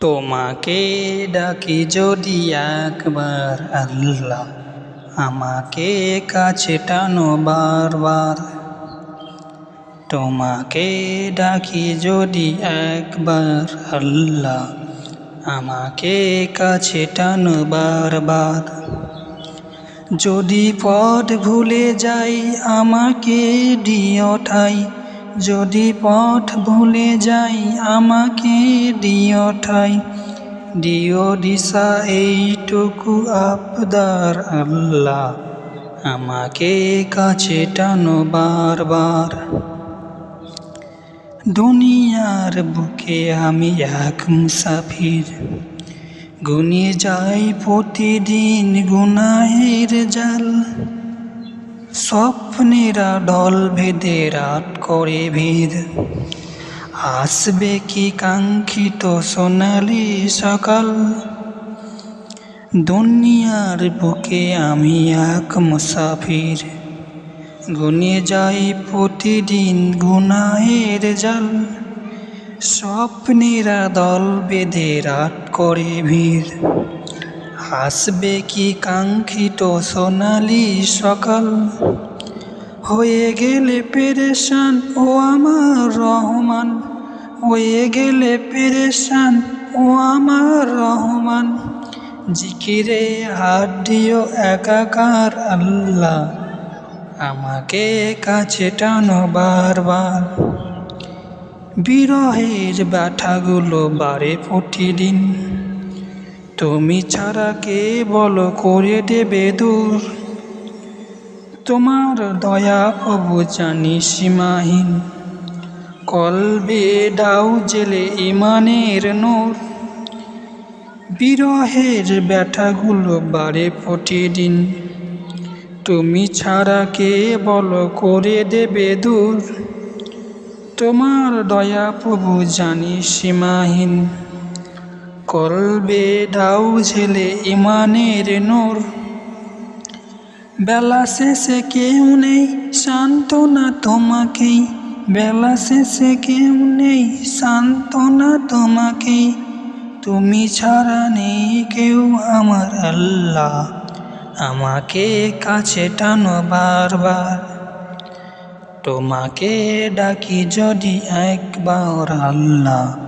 তোমাকে ডাকি যদি একবার, আল্লাহ আমাকে কাছে টানো বারবার। তোমাকে ডাকি যদি একবার, আল্লাহ আমাকে কাছে টানো বারবার। যদি পথ ভুলে যাই, আমাকে দিও ঠাই। যদি পথ ভুলে যাই, আমাকে দিও ঠাই। দিও দিশা, এইটুকু আবদার আল্লাহ। আমাকে কাছে টানো বারবার। দুনিয়ার বুকে আমি এক মুসাফির। গুনে যাই প্রতিদিন গুনাহের জাল। স্বপ্নেরা ডল ভেদে রাত করে ভিড়। আসবে কি কাঙ্ক্ষিত সোনালি সকাল? দুনিয়ার বুকে আমি এক মুসাফির। গুনে যাই প্রতিদিন গুনাহের জাল। স্বপ্নেরা দল বেঁধে রাত করে ভিড়। আসবে কি কাঙ্ক্ষিত সোনালি সকাল? হয়ে গেলে পেরেশান, ও আমার রহমান। হয়ে গেলে পেরেশান, ও আমার রহমান। জিকিরে হাত দিও একাকার আল্লাহ, আমাকে কাছে টানো বারবার। বিরহের ব্যথাগুলো বাড়ে প্রতিদিন তুমি ছাড়া কে বলো করে দেবে দূর? তোমার দয়া প্রভু জানি সীমাহীন। কলবে দাও জেলে ইমানের নূর। বিরহের ব্যথাগুলো বাড়ে প্রতিদিন। তুমি ছাড়া কে বলো করে দেবে দূর? তোমার দয়া প্রভু জানি সীমাহীন। কলবে দাও ঝেলে ইমানের নূর। বেলা শেষে কেউ নেই, সান্ত্বনা তোমাকেই। বেলা শেষে কেউ নেই, সান্ত্বনা তোমাকেই। তুমি ছাড়া নেই কেউ আমার আল্লাহ। আমাকে কাছে টানো বারবার। তোমাকে ডাকি যদি একবার আল্লাহ।